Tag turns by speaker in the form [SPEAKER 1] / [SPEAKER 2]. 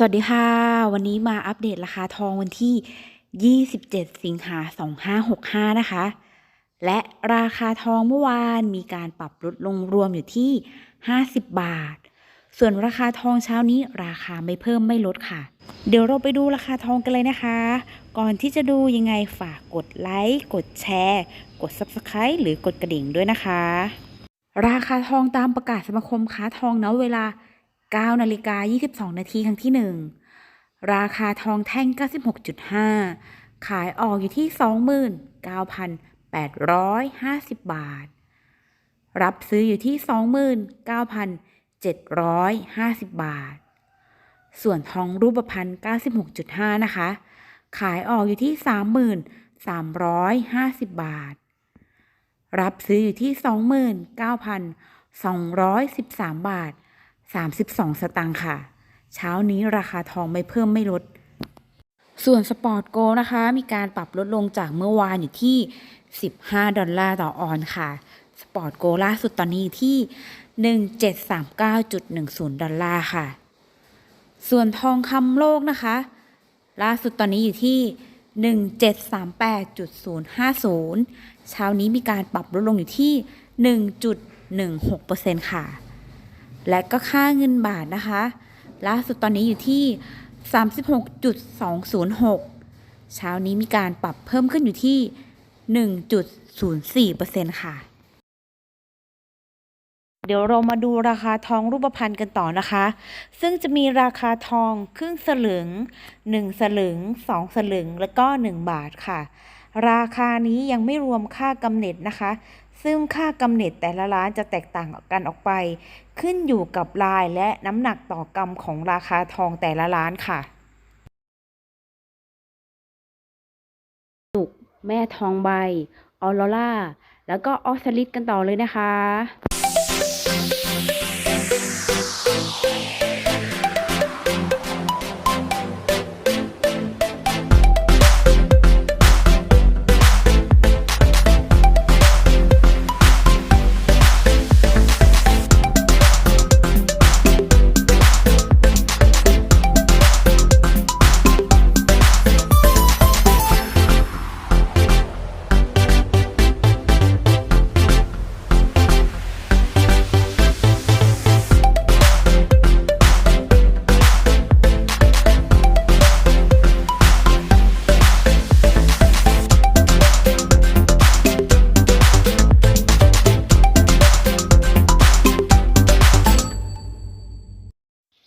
[SPEAKER 1] สวัสดีค่ะ วันนี้มาอัปเดตราคาทองวันที่ 27 สิงหา 2565 นะคะ และราคาทองเมื่อวานมีการปรับลดลงรวมอยู่ที่ 50 บาท ส่วนราคาทองเช้านี้ราคาไม่เพิ่มไม่ลดค่ะ เดี๋ยวเราไปดูราคาทองกันเลยนะคะ ก่อนที่จะดูยังไงฝากกดไลค์ กดแชร์ กด Subscribe หรือกดกระดิ่งด้วยนะคะ ราคาทองตามประกาศสมาคมค้าทองณเวลา 9นาฬิกา22 นาทีครั้งที่ 1 ราคาทองแท่ง 96.5 ขายออกอยู่ที่ 29,850 บาท รับซื้ออยู่ที่ 29,750 บาท ส่วนทองรูปพรรณ96.5 นะคะ ขายออกอยู่ที่ 30,350 บาท รับซื้ออยู่ที่ 29,213 บาท 32 สตางค์ค่ะ เช้านี้ราคาทองไม่เพิ่มไม่ลด ส่วนสปอร์ตโกลนะคะ มีการปรับลดลงจากเมื่อวานอยู่ที่ 15 ดอลลาร์ต่อออนค่ะ สปอร์ตโกล่าสุดตอนนี้ที่ 1739.10 ดอลลาร์ค่ะ ส่วนทองคำโลกนะคะ ล่าสุดตอนนี้อยู่ที่1738.050 เช้านี้มีการปรับลดลงอยู่ที่ 1.16%ค่ะ และก็ค่าเงินบาทนะคะล่าสุดตอนนี้อยู่ที่ 36.206 เช้านี้มีการปรับเพิ่มขึ้นอยู่ที่ 1.04%ค่ะ เดี๋ยวเรามาดูราคาทองรูปพรรณกันต่อนะคะ ซึ่งจะมีราคาทองครึ่งสลึง 1 สลึง 2 สลึง แล้วก็ 1 บาทค่ะ ราคานี้ยังไม่รวมค่ากำเนิดนะคะ ซึ่งค่ากำเนิดแต่ละร้านจะแตกต่างกันออกไป ขึ้นอยู่กับลายและน้ำหนักต่อกรัมของราคาทองแต่ละร้านค่ะสุกแม่ทองใบ ออโรล่า แล้วก็ออสลิดกันต่อเลยนะคะ